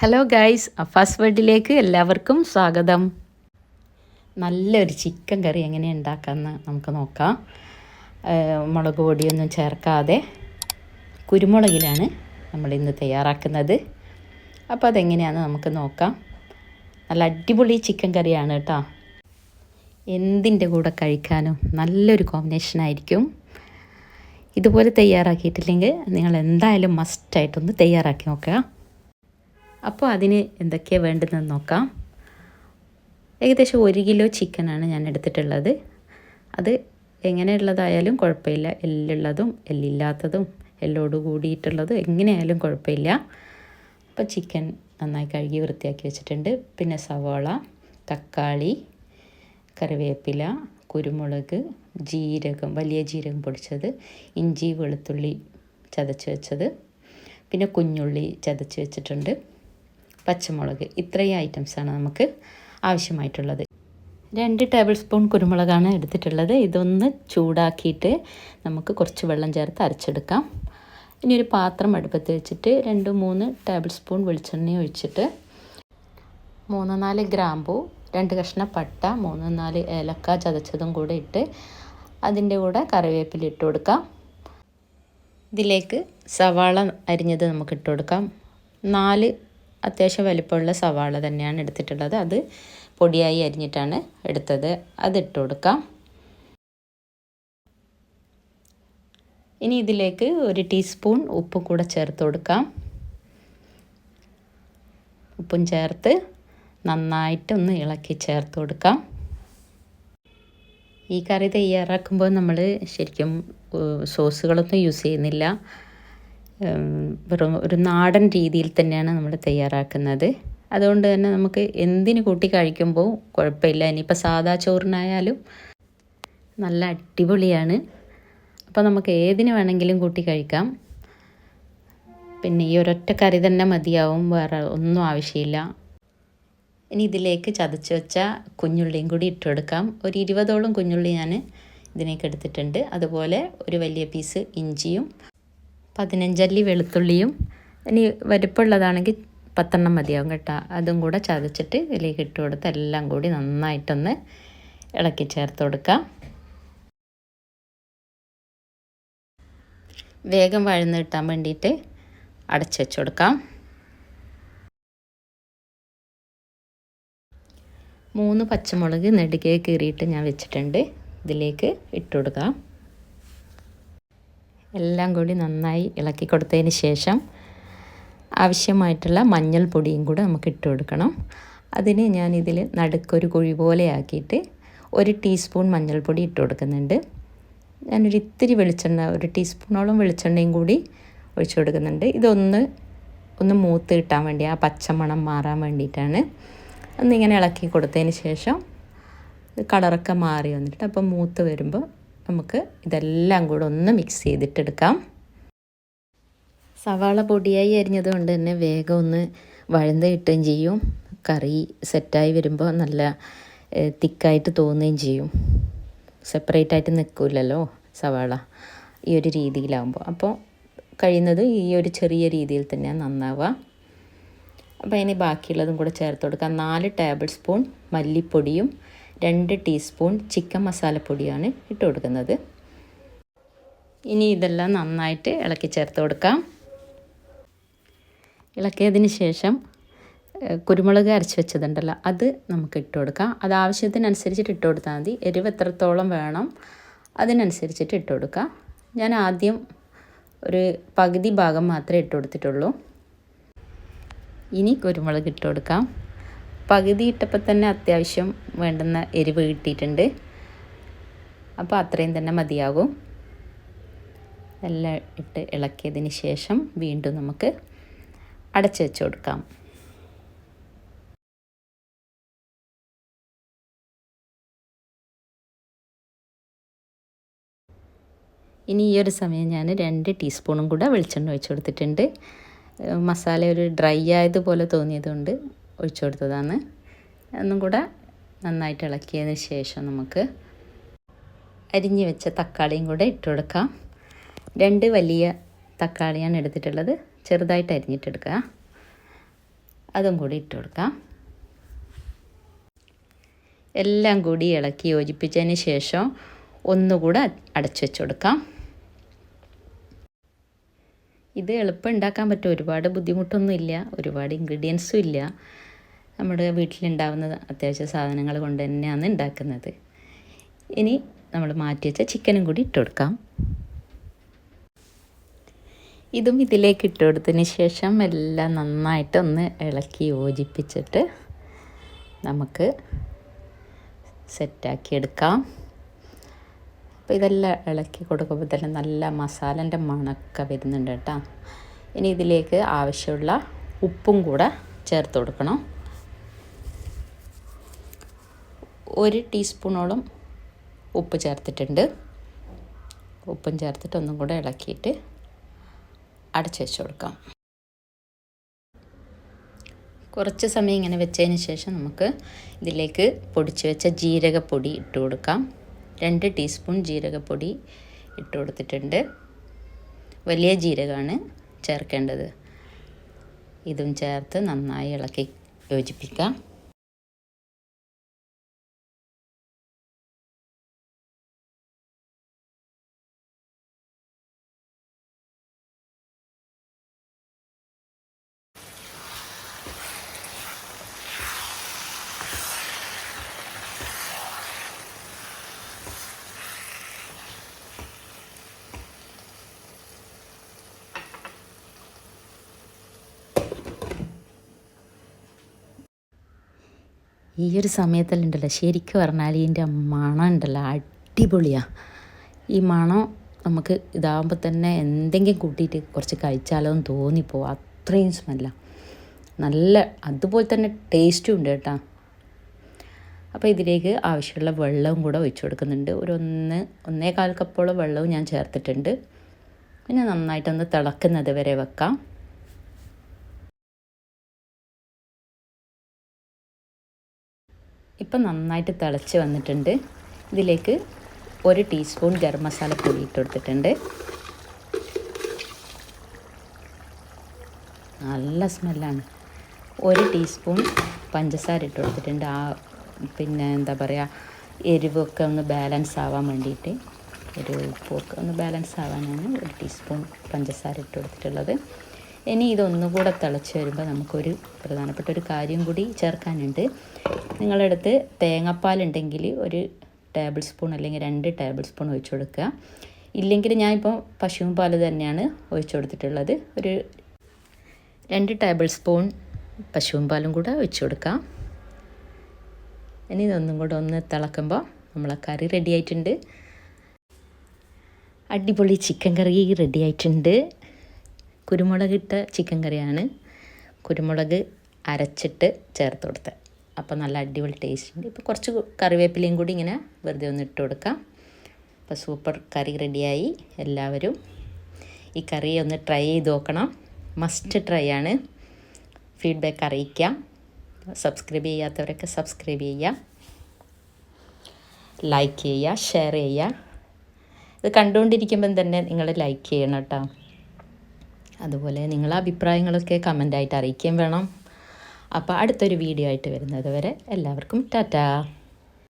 Hello guys Afaz വേഡിലേക്ക് എല്ലാവർക്കും സ്വാഗതം. നല്ലൊരു ചിക്കൻ കറി എങ്ങനെ ഉണ്ടാക്കാമെന്ന് നമുക്ക് നോക്കാം. മുളക് പൊടിയൊന്നും ചേർക്കാതെ കുരുമുളകിലാണ് നമ്മൾ ഇന്ന് തയ്യാറാക്കുന്നത്. അപ്പോൾ അതെങ്ങനെയാണെന്ന് നമുക്ക് നോക്കാം. നല്ല അടിപൊളി ചിക്കൻ കറിയാണ് കേട്ടോ. എന്തിന്റെ കൂടെ കഴിക്കാനും നല്ലൊരു കോമ്പിനേഷൻ ആയിരിക്കും. ഇതുപോലെ തയ്യാറാക്കിയിട്ടില്ലെങ്കിൽ നിങ്ങൾ എന്തായാലും മസ്റ്റായിട്ടൊന്ന് തയ്യാറാക്കി നോക്കുക. അപ്പോൾ അതിന് എന്തൊക്കെയാണ് വേണ്ടതെന്ന് നോക്കാം. ഏകദേശം ഒരു കിലോ ചിക്കനാണ് ഞാൻ എടുത്തിട്ടുള്ളത്. അത് എങ്ങനെയുള്ളതായാലും കുഴപ്പമില്ല. എല്ലുള്ളതും എല്ലില്ലാത്തതും എല്ലോട് കൂടിയിട്ടുള്ളതും എങ്ങനെയായാലും കുഴപ്പമില്ല. അപ്പോൾ ചിക്കൻ നന്നായി കഴുകി വൃത്തിയാക്കി വെച്ചിട്ടുണ്ട്. പിന്നെ സവാള തക്കാളി കറിവേപ്പില കുരുമുളക് ജീരകം വലിയ ജീരകം പൊടിച്ചത് ഇഞ്ചി വെളുത്തുള്ളി ചതച്ച് വെച്ചത് പിന്നെ കുഞ്ഞുള്ളി ചതച്ച് വെച്ചിട്ടുണ്ട്. പച്ചമുളക് ഇത്രയും ഐറ്റംസാണ് നമുക്ക് ആവശ്യമായിട്ടുള്ളത്. രണ്ട് ടേബിൾ സ്പൂൺ കുരുമുളകാണ് എടുത്തിട്ടുള്ളത്. ഇതൊന്ന് ചൂടാക്കിയിട്ട് നമുക്ക് കുറച്ച് വെള്ളം ചേർത്ത് അരച്ചെടുക്കാം. ഇനി ഒരു പാത്രം അടുപ്പത്ത് വെച്ചിട്ട് രണ്ട് മൂന്ന് ടേബിൾ സ്പൂൺ വെളിച്ചെണ്ണ ഒഴിച്ചിട്ട് മൂന്ന് നാല് ഗ്രാമ്പൂ രണ്ട് കഷ്ണം പട്ട മൂന്ന് നാല് ഏലക്ക ചതച്ചതും കൂടെ ഇട്ട് അതിന്റെ കൂടെ കറിവേപ്പില ഇട്ട് കൊടുക്കാം. ഇതിലേക്ക് സവാള അരിഞ്ഞത് നമുക്ക് ഇട്ട് കൊടുക്കാം. നാല് അത്യാവശ്യം വലിപ്പമുള്ള സവാള തന്നെയാണ് എടുത്തിട്ടുള്ളത്. അത് പൊടിയായി അരിഞ്ഞിട്ടാണ് എടുത്തത്. അത് ഇട്ട് കൊടുക്കാം. ഇനി ഇതിലേക്ക് ഒരു ടീസ്പൂൺ ഉപ്പും കൂടെ ചേർത്ത് കൊടുക്കാം. ഉപ്പും ചേർത്ത് നന്നായിട്ടൊന്ന് ഇളക്കി ചേർത്ത് കൊടുക്കാം. ഈ കറി തയ്യാറാക്കുമ്പോൾ നമ്മൾ ശരിക്കും സോസുകളൊന്നും യൂസ് ചെയ്യുന്നില്ല. വെറും ഒരു നാടൻ രീതിയിൽ തന്നെയാണ് നമ്മൾ തയ്യാറാക്കുന്നത്. അതുകൊണ്ട് തന്നെ നമുക്ക് എന്തിന് കൂട്ടി കഴിക്കുമ്പോൾ കുഴപ്പമില്ല. ഇനിയിപ്പോൾ സാദാ ചോറിനായാലും നല്ല അടിപൊളിയാണ്. അപ്പോൾ നമുക്ക് ഏതിന് വേണമെങ്കിലും കൂട്ടി കഴിക്കാം. പിന്നെ ഈ ഒരൊറ്റ കറി തന്നെ മതിയാവും. വേറെ ഒന്നും ആവശ്യമില്ല. ഇനി ഇതിലേക്ക് ചതച്ച് വെച്ച കുഞ്ഞുള്ളിയും കൂടി ഇട്ട് കൊടുക്കാം. ഒരു ഇരുപതോളം കുഞ്ഞുള്ളി ഞാൻ ഇതിനേക്ക് എടുത്തിട്ടുണ്ട്. അതുപോലെ ഒരു വലിയ പീസ് ഇഞ്ചിയും പതിനഞ്ചല്ലി വെളുത്തുള്ളിയും ഇനി വലിപ്പമുള്ളതാണെങ്കിൽ പത്തെണ്ണം മതിയാവും കേട്ടോ. അതും കൂടെ ചതച്ചിട്ട് ഇതിലേക്ക് ഇട്ട് കൊടുത്ത് എല്ലാം കൂടി നന്നായിട്ടൊന്ന് ഇളക്കി ചേർത്ത് കൊടുക്കാം. വേഗം വഴന്ന് കിട്ടാൻ വേണ്ടിയിട്ട് അടച്ചു വെച്ച് കൊടുക്കാം. മൂന്ന് പച്ചമുളക് നെടുകെ കീറിയിട്ട് ഞാൻ വെച്ചിട്ടുണ്ട്. ഇതിലേക്ക് ഇട്ട് കൊടുക്കാം. എല്ലാം കൂടി നന്നായി ഇളക്കി കൊടുത്തതിന് ശേഷം ആവശ്യമായിട്ടുള്ള മഞ്ഞൾപ്പൊടിയും കൂടെ നമുക്ക് ഇട്ട് കൊടുക്കണം. അതിന് ഞാൻ ഇതിൽ നടുക്കൊരു കുഴി പോലെ ആക്കിയിട്ട് ഒരു ടീസ്പൂൺ മഞ്ഞൾപ്പൊടി ഇട്ട് കൊടുക്കുന്നുണ്ട്. ഞാനൊരു ഇത്തിരി വെളിച്ചെണ്ണ ഒരു ടീസ്പൂണോളം വെളിച്ചെണ്ണയും കൂടി ഒഴിച്ചു കൊടുക്കുന്നുണ്ട്. ഇതൊന്ന് ഒന്ന് മൂത്ത് കിട്ടാൻ വേണ്ടി ആ പച്ചമണം മാറാൻ വേണ്ടിയിട്ടാണ്. ഒന്നിങ്ങനെ ഇളക്കി കൊടുത്തതിന് ശേഷം കളറൊക്കെ മാറി വന്നിട്ട് അപ്പോൾ മൂത്ത് വരുമ്പോൾ നമുക്ക് ഇതെല്ലാം കൂടെ ഒന്ന് മിക്സ് ചെയ്തിട്ടെടുക്കാം. സവാള പൊടിയായി അരിഞ്ഞത് കൊണ്ട് തന്നെ വേഗം ഒന്ന് വഴുന്ന കിട്ടുകയും ചെയ്യും. കറി സെറ്റായി വരുമ്പോൾ നല്ല തിക്കായിട്ട് തോന്നുകയും ചെയ്യും. സെപ്പറേറ്റ് ആയിട്ട് നിൽക്കില്ലല്ലോ സവാള ഈ ഒരു രീതിയിലാവുമ്പോൾ. അപ്പോൾ കഴിയുന്നത് ഈ ഒരു ചെറിയ രീതിയിൽ തന്നെയാണ് നന്നാവുക. അപ്പോൾ ഇനി ബാക്കിയുള്ളതും കൂടെ ചേർത്ത് കൊടുക്കാം. നാല് ടേബിൾ സ്പൂൺ മല്ലിപ്പൊടിയും രണ്ട് ടീസ്പൂൺ ചിക്കൻ മസാലപ്പൊടിയാണ് ഇട്ട് കൊടുക്കുന്നത്. ഇനി ഇതെല്ലാം നന്നായിട്ട് ഇളക്കി ചേർത്ത് കൊടുക്കാം. ഇളക്കിയതിന് ശേഷം കുരുമുളക് അരച്ച് വെച്ചതുണ്ടല്ലോ അത് നമുക്ക് ഇട്ട് കൊടുക്കാം. അത് ആവശ്യത്തിനനുസരിച്ചിട്ട് ഇട്ട് കൊടുത്താൽ മതി. എരിവ് എത്രത്തോളം വേണം അതിനനുസരിച്ചിട്ട് ഇട്ട് കൊടുക്കാം. ഞാൻ ആദ്യം ഒരു പകുതി ഭാഗം മാത്രമേ ഇട്ട് കൊടുത്തിട്ടുള്ളൂ. ഇനി കുരുമുളക് ഇട്ട് കൊടുക്കാം. പകുതി ഇട്ടപ്പോൾ തന്നെ അത്യാവശ്യം വേണ്ടുന്ന എരിവ് കിട്ടിയിട്ടുണ്ട്. അപ്പോൾ അത്രയും തന്നെ മതിയാകും. എല്ലാം ഇട്ട് ഇളക്കിയതിന് ശേഷം വീണ്ടും നമുക്ക് അടച്ചു വെച്ച് കൊടുക്കാം. ഇനി ഈ ഒരു സമയം ഞാൻ രണ്ട് ടീസ്പൂണും കൂടെ വെളിച്ചെണ്ണ ഒഴിച്ചു കൊടുത്തിട്ടുണ്ട്. മസാല ഒരു ഡ്രൈ ആയതുപോലെ തോന്നിയതുകൊണ്ട് ഒഴിച്ചു കൊടുത്തതാണ്. ഒന്നും കൂടെ നന്നായിട്ട് ഇളക്കിയതിന് ശേഷം നമുക്ക് അരിഞ്ഞ് വെച്ച തക്കാളിയും കൂടെ ഇട്ട് കൊടുക്കാം. രണ്ട് വലിയ തക്കാളിയാണ് എടുത്തിട്ടുള്ളത്. ചെറുതായിട്ട് അരിഞ്ഞിട്ടെടുക്കുക. അതും കൂടി ഇട്ട് കൊടുക്കാം. എല്ലാം കൂടി ഇളക്കി യോജിപ്പിച്ചതിന് ശേഷം ഒന്നുകൂടെ അടച്ചു വെച്ച് കൊടുക്കാം. ഇത് എളുപ്പം ഉണ്ടാക്കാൻ പറ്റും. ഒരുപാട് ബുദ്ധിമുട്ടൊന്നും ഇല്ല ഒരുപാട് ഇൻഗ്രീഡിയൻസും ഇല്ല. നമ്മുടെ വീട്ടിലുണ്ടാവുന്ന അത്യാവശ്യ സാധനങ്ങൾ കൊണ്ട് തന്നെയാണ് ഉണ്ടാക്കുന്നത്. ഇനി നമ്മൾ മാറ്റി വെച്ച ചിക്കനും കൂടി ഇട്ട് കൊടുക്കാം. ഇതും ഇതിലേക്ക് ഇട്ട് കൊടുത്തതിന് ശേഷം എല്ലാം നന്നായിട്ട് ഒന്ന് ഇളക്കി യോജിപ്പിച്ചിട്ട് നമുക്ക് സെറ്റാക്കി എടുക്കാം. അപ്പോൾ ഇതെല്ലാം ഇളക്കി കൊടുക്കുമ്പോൾ തന്നെ നല്ല മസാലന്റെ മണമൊക്കെ വരുന്നുണ്ട് കേട്ടോ. ഇനി ഇതിലേക്ക് ആവശ്യമുള്ള ഉപ്പും കൂടെ ചേർത്ത് കൊടുക്കണം. ഒരു ടീസ്പൂണോളം ഉപ്പ് ചേർത്തിട്ടുണ്ട്. ഉപ്പും ചേർത്തിട്ട് ഒന്നും കൂടെ ഇളക്കിയിട്ട് അടച്ചു വെച്ച് കൊടുക്കാം. കുറച്ച് സമയം ഇങ്ങനെ വെച്ചതിന് ശേഷം നമുക്ക് ഇതിലേക്ക് പൊടിച്ച് വെച്ച ജീരകപ്പൊടി ഇട്ട് കൊടുക്കാം. രണ്ട് ടീസ്പൂൺ ജീരകപ്പൊടി ഇട്ട് കൊടുത്തിട്ടുണ്ട്. വലിയ ജീരകമാണ് ചേർക്കേണ്ടത്. ഇതും ചേർത്ത് നന്നായി ഇളക്കി യോജിപ്പിക്കാം. ഈ ഒരു സമയത്തിലുണ്ടല്ലോ ശരിക്കും പറഞ്ഞാൽ ഇതിന്റെ മണം ഉണ്ടല്ലോ. അടിപൊളിയാണ് ഈ മണം നമുക്ക് ഇതാകുമ്പോൾ തന്നെ എന്തെങ്കിലും കൂട്ടിയിട്ട് കുറച്ച് കഴിച്ചാലോ എന്ന് തോന്നിപ്പോവും. അത്രയും സ്മെല്ലാണ് നല്ല അതുപോലെ തന്നെ ടേസ്റ്റും ഉണ്ട് കേട്ടോ. അപ്പോൾ ഇതിലേക്ക് ആവശ്യമുള്ള വെള്ളവും കൂടെ ഒഴിച്ചു കൊടുക്കുന്നുണ്ട്. ഒരു ഒന്ന് ഒന്നേ കാൽ കപ്പോളം വെള്ളവും ഞാൻ ചേർത്തിട്ടുണ്ട്. പിന്നെ നന്നായിട്ടൊന്ന് തിളക്കുന്നത് വരെ വെക്കാം. ഇപ്പം നന്നായിട്ട് തിളച്ച് വന്നിട്ടുണ്ട്. ഇതിലേക്ക് ഒരു ടീസ്പൂൺ ഗരം മസാല പൊടി ഇട്ട് കൊടുത്തിട്ടുണ്ട്. നല്ല സ്മെല്ലാണ്. ഒരു ടീസ്പൂൺ പഞ്ചസാര ഇട്ട് കൊടുത്തിട്ടുണ്ട്. ആ പിന്നെ എന്താ പറയുക എരിവൊക്കെ ഒന്ന് ബാലൻസ് ആവാൻ വേണ്ടിയിട്ട് ഒരു ഉപ്പൊക്കെ ഒന്ന് ബാലൻസ് ആവാനാണ് ഒരു ടീസ്പൂൺ പഞ്ചസാര ഇട്ട് കൊടുത്തിട്ടുള്ളത്. ഇനി ഇതൊന്നുകൂടെ തിളച്ച് വരുമ്പോൾ നമുക്കൊരു പ്രധാനപ്പെട്ട ഒരു കാര്യം കൂടി ചേർക്കാനുണ്ട്. നിങ്ങളുടെ അടുത്ത് തേങ്ങാപ്പാലുണ്ടെങ്കിൽ ഒരു ടേബിൾ സ്പൂൺ അല്ലെങ്കിൽ രണ്ട് ടേബിൾ സ്പൂൺ ഒഴിച്ചു കൊടുക്കുക. ഇല്ലെങ്കിൽ ഞാനിപ്പോൾ പശുവും പാൽ തന്നെയാണ് ഒഴിച്ചു കൊടുത്തിട്ടുള്ളത്. ഒരു രണ്ട് ടേബിൾ സ്പൂൺ പശുവും പാലും കൂടെ ഒഴിച്ചു കൊടുക്കാം ഇനി ഇതൊന്നും കൂടെ ഒന്ന് തിളക്കുമ്പോൾ നമ്മളെ കറി റെഡി ആയിട്ടുണ്ട്. അടിപൊളി ചിക്കൻ കറി റെഡി ആയിട്ടുണ്ട്. കുരുമുളകിട്ട ചിക്കൻ കറിയാണ്. കുരുമുളക് അരച്ചിട്ട് ചേർത്ത് കൊടുത്തത് അപ്പോൾ നല്ല അടിപൊളി ടേസ്റ്റ് ഉണ്ട്. ഇപ്പോൾ കുറച്ച് കറിവേപ്പിലയും കൂടി ഇങ്ങനെ വെറുതെ ഒന്ന് ഇട്ട് കൊടുക്കാം. അപ്പോൾ സൂപ്പർ കറി റെഡിയായി എല്ലാവരും ഈ കറി ഒന്ന് ട്രൈ ചെയ്ത് നോക്കണം. മസ്റ്റ് ട്രൈ ആണ്. ഫീഡ്ബാക്ക് അറിയിക്കാം. സബ്സ്ക്രൈബ് ചെയ്യാത്തവരൊക്കെ സബ്സ്ക്രൈബ് ചെയ്യുക ലൈക്ക് ചെയ്യുക ഷെയർ ചെയ്യുക ഇത് കണ്ടുകൊണ്ടിരിക്കുമ്പം തന്നെ നിങ്ങൾ ലൈക്ക് ചെയ്യണം കേട്ടോ. അതുപോലെ നിങ്ങളെ അഭിപ്രായങ്ങളൊക്കെ കമന്റായിട്ട് അറിയിക്കുകയും വേണം. അപ്പോൾ അടുത്തൊരു വീഡിയോ ആയിട്ട് വരുന്നത് വരെ എല്ലാവർക്കും ടാറ്റാ.